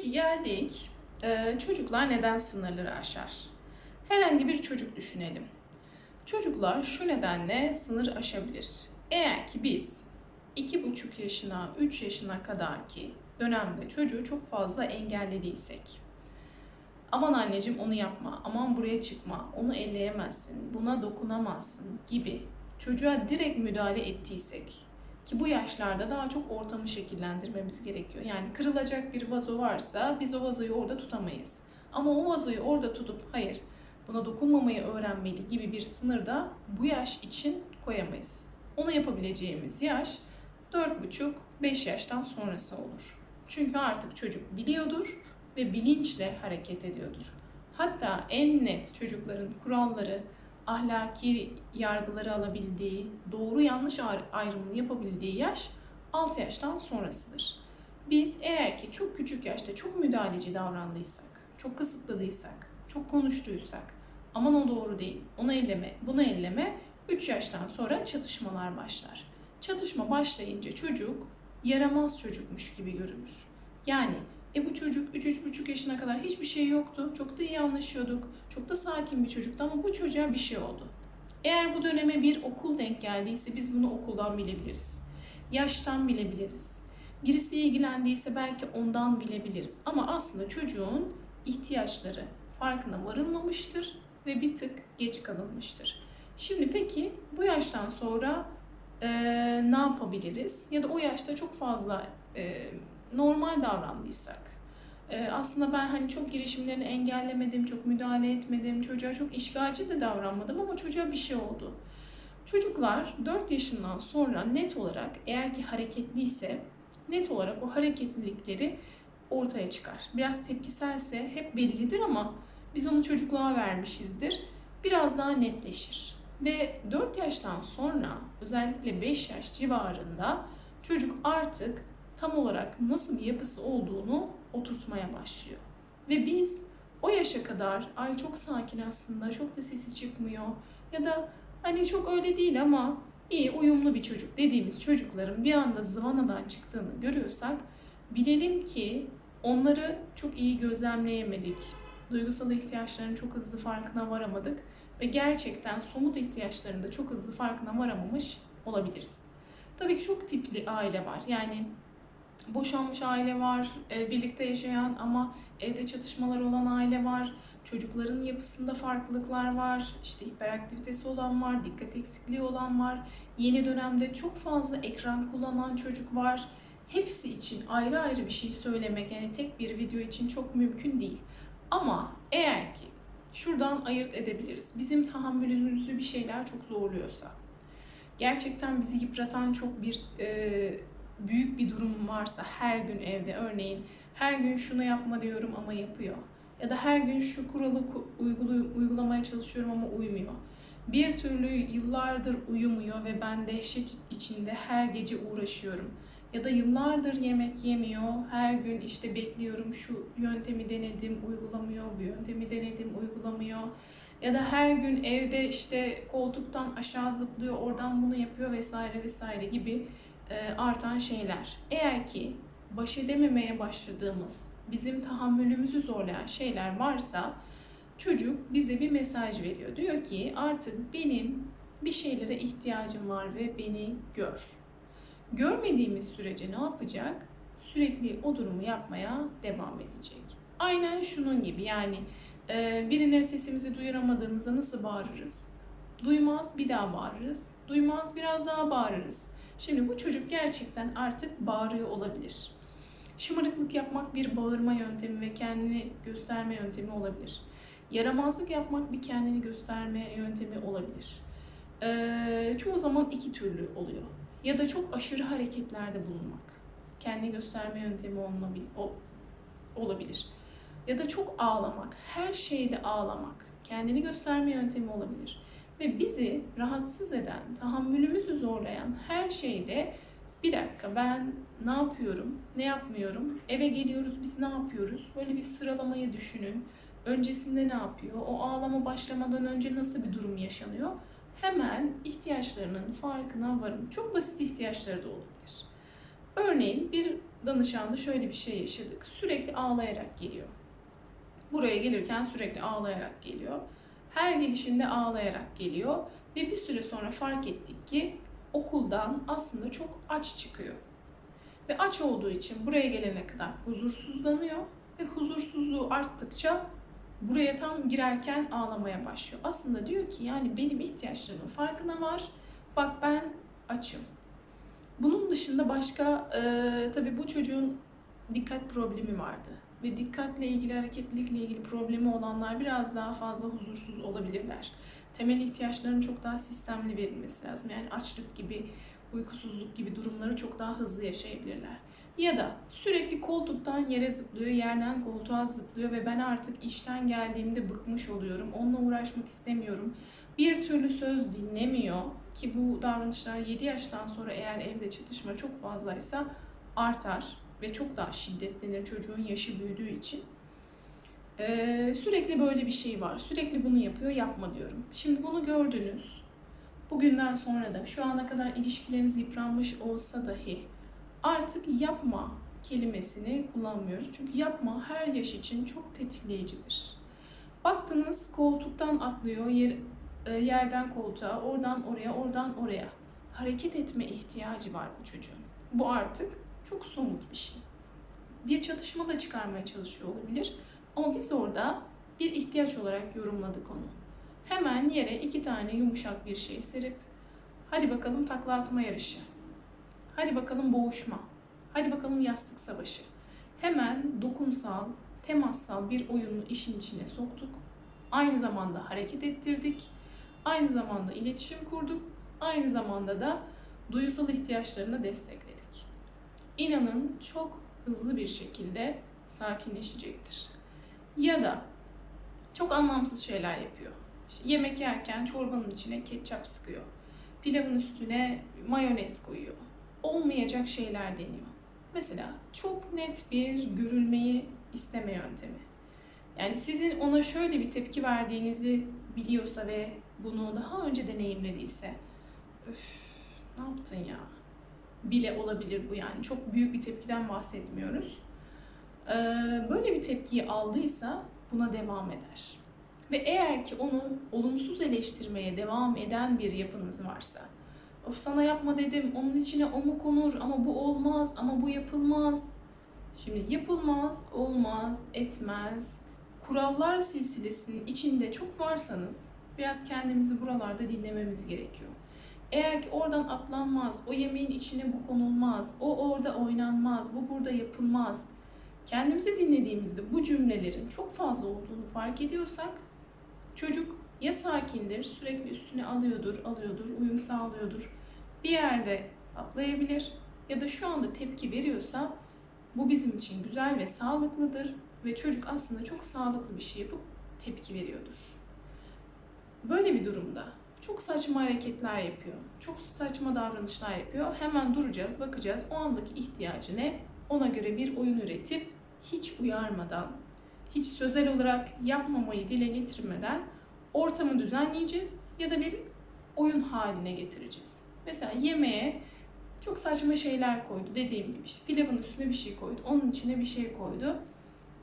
Peki geldik. Ee, çocuklar neden sınırları aşar? Herhangi bir çocuk düşünelim. Çocuklar şu nedenle sınır aşabilir. Eğer ki biz 2,5 yaşına, 3 yaşına kadar ki dönemde çocuğu çok fazla engellediysek, aman anneciğim onu yapma, aman buraya çıkma, onu elleyemezsin, buna dokunamazsın gibi çocuğa direkt müdahale ettiysek ki bu yaşlarda daha çok ortamı şekillendirmemiz gerekiyor. Yani kırılacak bir vazo varsa biz o vazoyu orada tutamayız. Ama o vazoyu orada tutup hayır buna dokunmamayı öğrenmeli gibi bir sınır da bu yaş için koyamayız. Onu yapabileceğimiz yaş 4,5-5 yaştan sonrası olur. Çünkü artık çocuk biliyordur ve bilinçle hareket ediyordur. Hatta en net çocukların kuralları, ahlaki yargıları alabildiği, doğru yanlış ayrımını yapabildiği yaş 6 yaştan sonrasıdır. Biz eğer ki çok küçük yaşta çok müdahaleci davrandıysak, çok kısıtladıysak, çok konuştuysak, aman o doğru değil, onu elleme, bunu elleme, 3 yaştan sonra çatışmalar başlar. Çatışma başlayınca çocuk yaramaz çocukmuş gibi görünür. Yani e bu çocuk 3-3,5 yaşına kadar hiçbir şey yoktu. Çok da iyi anlaşıyorduk. Çok da sakin bir çocuktu ama bu çocuğa bir şey oldu. Eğer bu döneme bir okul denk geldiyse biz bunu okuldan bilebiliriz. Yaştan bilebiliriz. Birisi ilgilendiyse belki ondan bilebiliriz. Ama aslında çocuğun ihtiyaçları farkına varılmamıştır ve bir tık geç kalınmıştır. Şimdi peki bu yaştan sonra e, ne yapabiliriz? Ya da o yaşta çok fazla e, normal davrandıysak, e, aslında ben hani çok girişimlerini engellemedim, çok müdahale etmedim, çocuğa çok işgalci de davranmadım ama çocuğa bir şey oldu. Çocuklar 4 yaşından sonra net olarak eğer ki hareketliyse net olarak o hareketlilikleri ortaya çıkar. Biraz tepkiselse hep bellidir ama biz onu çocukluğa vermişizdir. Biraz daha netleşir. Ve 4 yaştan sonra özellikle 5 yaş civarında çocuk artık tam olarak nasıl bir yapısı olduğunu oturtmaya başlıyor. Ve biz o yaşa kadar ay çok sakin aslında, çok da sesi çıkmıyor ya da hani çok öyle değil ama iyi uyumlu bir çocuk dediğimiz çocukların bir anda zıvanadan çıktığını görüyorsak bilelim ki onları çok iyi gözlemleyemedik. Duygusal ihtiyaçlarının çok hızlı farkına varamadık ve gerçekten somut ihtiyaçlarını da çok hızlı farkına varamamış olabiliriz. Tabii ki çok tipli aile var. Yani boşanmış aile var, e, birlikte yaşayan ama evde çatışmalar olan aile var. Çocukların yapısında farklılıklar var. İşte hiperaktivitesi olan var, dikkat eksikliği olan var. Yeni dönemde çok fazla ekran kullanan çocuk var. Hepsi için ayrı ayrı bir şey söylemek yani tek bir video için çok mümkün değil. Ama eğer ki şuradan ayırt edebiliriz. Bizim tahammülümüzü bir şeyler çok zorluyorsa, gerçekten bizi yıpratan çok bir e, büyük bir durum varsa her gün evde örneğin her gün şunu yapma diyorum ama yapıyor. Ya da her gün şu kuralı uygulamaya çalışıyorum ama uymuyor. Bir türlü yıllardır uyumuyor ve ben dehşet içinde her gece uğraşıyorum. Ya da yıllardır yemek yemiyor, her gün işte bekliyorum şu yöntemi denedim, uygulamıyor, bu yöntemi denedim, uygulamıyor. Ya da her gün evde işte koltuktan aşağı zıplıyor, oradan bunu yapıyor vesaire vesaire gibi artan şeyler. Eğer ki baş edememeye başladığımız, bizim tahammülümüzü zorlayan şeyler varsa çocuk bize bir mesaj veriyor. Diyor ki artık benim bir şeylere ihtiyacım var ve beni gör. Görmediğimiz sürece ne yapacak? Sürekli o durumu yapmaya devam edecek. Aynen şunun gibi yani e, birine sesimizi duyuramadığımızda nasıl bağırırız? Duymaz bir daha bağırırız. Duymaz biraz daha bağırırız. Şimdi bu çocuk gerçekten artık bağırıyor olabilir. Şımarıklık yapmak bir bağırma yöntemi ve kendini gösterme yöntemi olabilir. Yaramazlık yapmak bir kendini gösterme yöntemi olabilir. Ee, çoğu zaman iki türlü oluyor. Ya da çok aşırı hareketlerde bulunmak. Kendini gösterme yöntemi olabilir. Ya da çok ağlamak, her şeyde ağlamak, kendini gösterme yöntemi olabilir. Ve bizi rahatsız eden, tahammülümüzü zorlayan her şeyde bir dakika ben ne yapıyorum, ne yapmıyorum, eve geliyoruz biz ne yapıyoruz? Böyle bir sıralamayı düşünün. Öncesinde ne yapıyor? O ağlama başlamadan önce nasıl bir durum yaşanıyor? Hemen ihtiyaçlarının farkına varın. Çok basit ihtiyaçları da olabilir. Örneğin bir danışanda şöyle bir şey yaşadık. Sürekli ağlayarak geliyor. Buraya gelirken sürekli ağlayarak geliyor. Her gelişinde ağlayarak geliyor ve bir süre sonra fark ettik ki okuldan aslında çok aç çıkıyor. Ve aç olduğu için buraya gelene kadar huzursuzlanıyor ve huzursuzluğu arttıkça buraya tam girerken ağlamaya başlıyor. Aslında diyor ki yani benim ihtiyaçlarımın farkına var. Bak ben açım. Bunun dışında başka e, tabii bu çocuğun dikkat problemi vardı. Ve dikkatle ilgili, hareketlilikle ilgili problemi olanlar biraz daha fazla huzursuz olabilirler. Temel ihtiyaçların çok daha sistemli verilmesi lazım. Yani açlık gibi, uykusuzluk gibi durumları çok daha hızlı yaşayabilirler. Ya da sürekli koltuktan yere zıplıyor, yerden koltuğa zıplıyor ve ben artık işten geldiğimde bıkmış oluyorum. Onunla uğraşmak istemiyorum. Bir türlü söz dinlemiyor ki bu davranışlar 7 yaştan sonra eğer evde çatışma çok fazlaysa artar ve çok daha şiddetlenir çocuğun yaşı büyüdüğü için. Ee, sürekli böyle bir şey var. Sürekli bunu yapıyor, yapma diyorum. Şimdi bunu gördünüz. Bugünden sonra da şu ana kadar ilişkileriniz yıpranmış olsa dahi artık yapma kelimesini kullanmıyoruz. Çünkü yapma her yaş için çok tetikleyicidir. Baktınız koltuktan atlıyor, yer, e, yerden koltuğa, oradan oraya, oradan oraya. Hareket etme ihtiyacı var bu çocuğun. Bu artık çok somut bir şey. Bir çatışma da çıkarmaya çalışıyor olabilir. Ama biz orada bir ihtiyaç olarak yorumladık onu. Hemen yere iki tane yumuşak bir şey serip hadi bakalım takla atma yarışı. Hadi bakalım boğuşma. Hadi bakalım yastık savaşı. Hemen dokunsal, temassal bir oyunu işin içine soktuk. Aynı zamanda hareket ettirdik. Aynı zamanda iletişim kurduk. Aynı zamanda da duyusal ihtiyaçlarını destekledik. İnanın çok hızlı bir şekilde sakinleşecektir. Ya da çok anlamsız şeyler yapıyor. İşte yemek yerken çorbanın içine ketçap sıkıyor. Pilavın üstüne mayonez koyuyor. Olmayacak şeyler deniyor. Mesela çok net bir görülmeyi isteme yöntemi. Yani sizin ona şöyle bir tepki verdiğinizi biliyorsa ve bunu daha önce deneyimlediyse öf ne yaptın ya bile olabilir bu yani çok büyük bir tepkiden bahsetmiyoruz. Ee, böyle bir tepkiyi aldıysa buna devam eder. Ve eğer ki onu olumsuz eleştirmeye devam eden bir yapınız varsa, of sana yapma dedim, onun içine o mu konur ama bu olmaz ama bu yapılmaz. Şimdi yapılmaz, olmaz, etmez. Kurallar silsilesinin içinde çok varsanız biraz kendimizi buralarda dinlememiz gerekiyor. Eğer ki oradan atlanmaz, o yemeğin içine bu konulmaz, o orada oynanmaz, bu burada yapılmaz. Kendimizi dinlediğimizde bu cümlelerin çok fazla olduğunu fark ediyorsak çocuk ya sakindir, sürekli üstüne alıyordur, alıyordur, uyum sağlıyordur. Bir yerde atlayabilir ya da şu anda tepki veriyorsa bu bizim için güzel ve sağlıklıdır ve çocuk aslında çok sağlıklı bir şey yapıp tepki veriyordur. Böyle bir durumda çok saçma hareketler yapıyor. Çok saçma davranışlar yapıyor. Hemen duracağız, bakacağız. O andaki ihtiyacı ne? Ona göre bir oyun üretip hiç uyarmadan, hiç sözel olarak yapmamayı dile getirmeden ortamı düzenleyeceğiz ya da bir oyun haline getireceğiz. Mesela yemeğe çok saçma şeyler koydu. Dediğim gibi işte pilavın üstüne bir şey koydu. Onun içine bir şey koydu.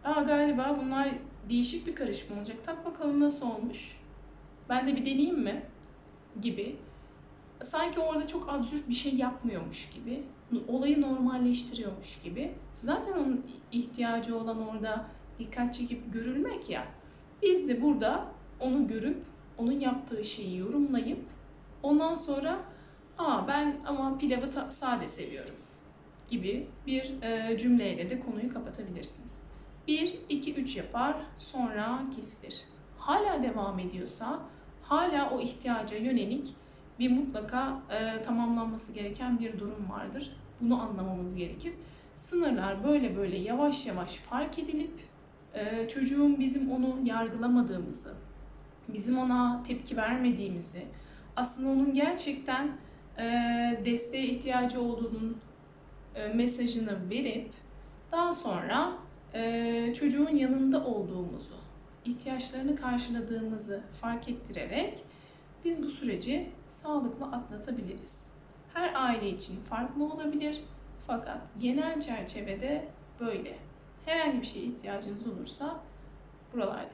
Aa galiba bunlar değişik bir karışım olacak. Tak bakalım nasıl olmuş. Ben de bir deneyeyim mi? Gibi sanki orada çok absürt bir şey yapmıyormuş gibi, olayı normalleştiriyormuş gibi. Zaten onun ihtiyacı olan orada dikkat çekip görülmek ya. Biz de burada onu görüp onun yaptığı şeyi yorumlayıp ondan sonra aa ben ama pilavı ta- sade seviyorum gibi bir e, cümleyle de konuyu kapatabilirsiniz. 1, 2, 3 yapar sonra kesilir. Hala devam ediyorsa hala o ihtiyaca yönelik bir mutlaka e, tamamlanması gereken bir durum vardır. Bunu anlamamız gerekir. Sınırlar böyle böyle yavaş yavaş fark edilip e, çocuğun bizim onu yargılamadığımızı, bizim ona tepki vermediğimizi, aslında onun gerçekten e, desteğe ihtiyacı olduğunun e, mesajını verip daha sonra e, çocuğun yanında olduğumuzu, ihtiyaçlarını karşıladığımızı fark ettirerek biz bu süreci sağlıklı atlatabiliriz. Her aile için farklı olabilir, Fakat genel çerçevede böyle. Herhangi bir şeye ihtiyacınız olursa buralarda